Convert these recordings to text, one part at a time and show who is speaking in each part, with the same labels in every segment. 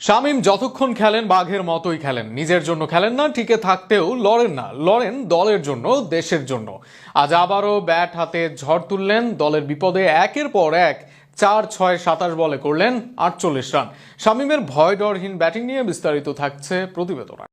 Speaker 1: শামীম যতক্ষণ খেলেন বাঘের মতোই খেলেন। নিজের জন্য খেলেন না, টিকে থাকতেও লড়েন না। লড়েন দলের জন্য, দেশের জন্য। আজ আবারও ব্যাট হাতে ঝড় তুললেন। দলের বিপদে একের পর এক চার ছয় সাতাশ বলে করলেন আটচল্লিশ রান। শামিমের ভয় ডরহীন ব্যাটিং নিয়ে বিস্তারিত থাকছে প্রতিবেদনা।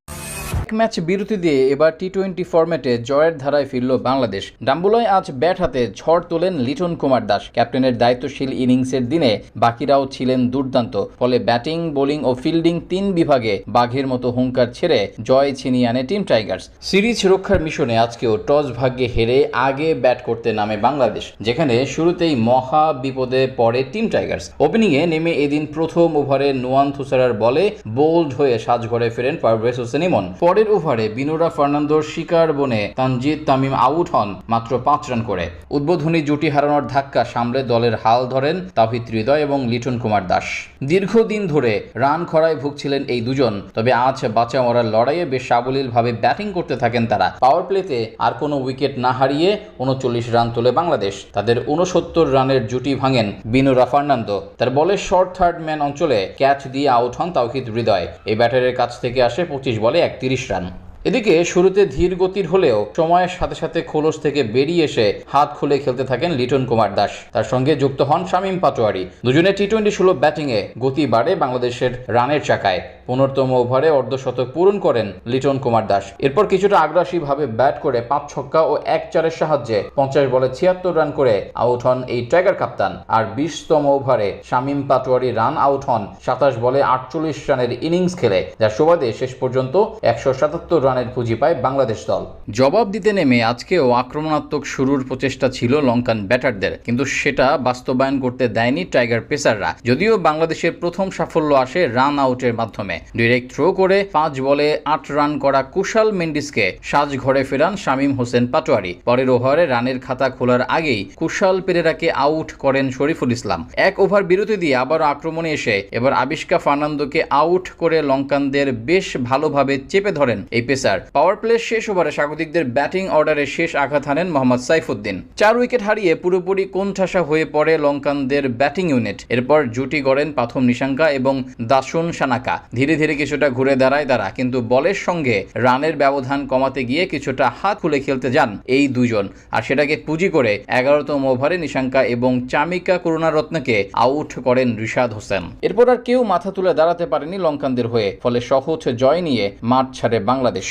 Speaker 2: এক ম্যাচ বিরতি দিয়ে এবার টি টোয়েন্টি ফরম্যাটে জয়ের ধারায় ফিরল বাংলাদেশ। ডাম্বুলয় আজ ব্যাট হাতে ঝড় তোলেন লিটন কুমার দাস। ক্যাপ্টেনের দায়িত্বশীল ইনিংসের দিনে বাকিরাও ছিলেন দুর্দান্ত, ফলে ব্যাটিং, বোলিং ও ফিল্ডিং তিন বিভাগে বাঘের মতো হুঙ্কার ছেড়ে জয় ছিনিয়ে আনে টিম টাইগার্স। সিরিজ রক্ষার মিশনে আজকেও টস ভাগ্যে হেরে আগে ব্যাট করতে নামে বাংলাদেশ, যেখানে শুরুতেই মহা বিপদে পড়ে টিম টাইগার্স। ওপেনিংয়ে নেমে এদিন প্রথম ওভারে নোয়ান থুসারার বলে বোল্ড হয়ে সাজঘরে ফেরেন পারভেজ হোসেন ইমন পরের ওভারে বিনোরা ফার্নান্দোর শিকার বনে তানজিদ তামিম আউট হন মাত্র পাঁচ রান করে। উদ্বোধনী জুটি হারানোর ধাক্কা সামলে দলের হাল ধরেন তাহিদ হৃদয় এবং লিটন কুমার দাস। দীর্ঘদিন ধরে রান খরায় ভুগছিলেন এই দুজন, তবে আজ বাঁচা মরার লড়াইয়ে বেশ সাবলীলভাবে ব্যাটিং করতে থাকেন তারা। পাওয়ার প্লেতে আর কোনো উইকেট না হারিয়ে উনচল্লিশ রান তোলে বাংলাদেশ। তাদের উনসত্তর রানের জুটি ভাঙেন বিনোরা ফার্নান্দো। তার বলে, শর্ট থার্ড ম্যান অঞ্চলে ক্যাচ দিয়ে আউট হন তাওহিদ হৃদয়। এই ব্যাটারের কাছ থেকে আসে পঁচিশ বলে একত্রিশ রান এদিকে শুরুতে ধীর গতির হলেও সময়ের সাথে সাথে খোলস থেকে বেরিয়ে এসে হাত খুলে খেলতে থাকেন লিটন কুমার দাস। তার সঙ্গে যুক্ত হন শামীম পাটোয়ারি। দুজনে টি টোয়েন্টি ষোলো ব্যাটিংয়ে গতি বাড়ে বাংলাদেশের রানের চাকায়। পনেরোতম ওভারে অর্ধশতক পূরণ করেন লিটন কুমার দাস। এরপর কিছুটা আগ্রাসীভাবে ব্যাট করে পাঁচ ছক্কা ও এক চারের সাহায্যে পঞ্চাশ বলে ছিয়াত্তর রান করে আউট হন এই টাইগার কাপ্তান। আর বিশতম ওভারে শামীম পাটোয়ারি রান আউট হন সাতাশ বলে আটচল্লিশ রানের ইনিংস খেলে যার সুবাদে শেষ পর্যন্ত একশো সাতাত্তর রানের পুঁজি পায় বাংলাদেশ দল। জবাব দিতে নেমে আজকেও আক্রমণাত্মক শুরুর প্রচেষ্টা ছিল লঙ্কান ব্যাটারদের, কিন্তু সেটা বাস্তবায়ন করতে দেয়নি টাইগার পেসাররা। যদিও বাংলাদেশের প্রথম সাফল্য আসে রান আউটের মাধ্যমে। ডিরেক্ট থ্রো করে পাঁচ বলে আট রান করা কুশাল মেন্ডিসকে সাজ ঘরে ফেরান শামীম হোসেন পাটোয়ারি। পরের ওভারে রানের খাতা খোলার আগেই কুশাল পেরেরাকে আউট করেন শরীফুল ইসলাম। এক ওভার বিরতি দিয়ে আবার আক্রমণে এসে এবার আবিষ্কা ফার্নান্দোকে আউট করে লঙ্কানদের বেশ ভালোভাবে চেপে ধরেন এই পেসার। পাওয়ার প্লে শেষ ওভারে স্বাগতিকদের ব্যাটিং অর্ডারে শেষ আঘাত হানেন মোহাম্মদ সাইফুদ্দিন। চার উইকেট হারিয়ে পুরোপুরি কোণঠাসা হয়ে পড়ে লঙ্কানদের ব্যাটিং ইউনিট এরপর জুটি গড়েন পাথম নিশাঙ্কা এবং দাসুন সানাকা। ধীরে ধীরে কিছুটা ঘুরে দাঁড়ায় তারা, কিন্তু বলের সঙ্গে রানের ব্যবধান কমাতে গিয়ে কিছুটা হাত খুলে খেলতে যান এই দুজন। আর সেটাকে পুঁজি করে এগারোতম ওভারে নিশাঙ্কা এবং চামিকা করুণারত্নকে আউট করেন রিশাদ হোসেন। এরপর আর কেউ মাথা তুলে দাঁড়াতে পারেনি লঙ্কানদের হয়ে, ফলে সহজ জয় নিয়ে মাঠ ছাড়ে বাংলাদেশ।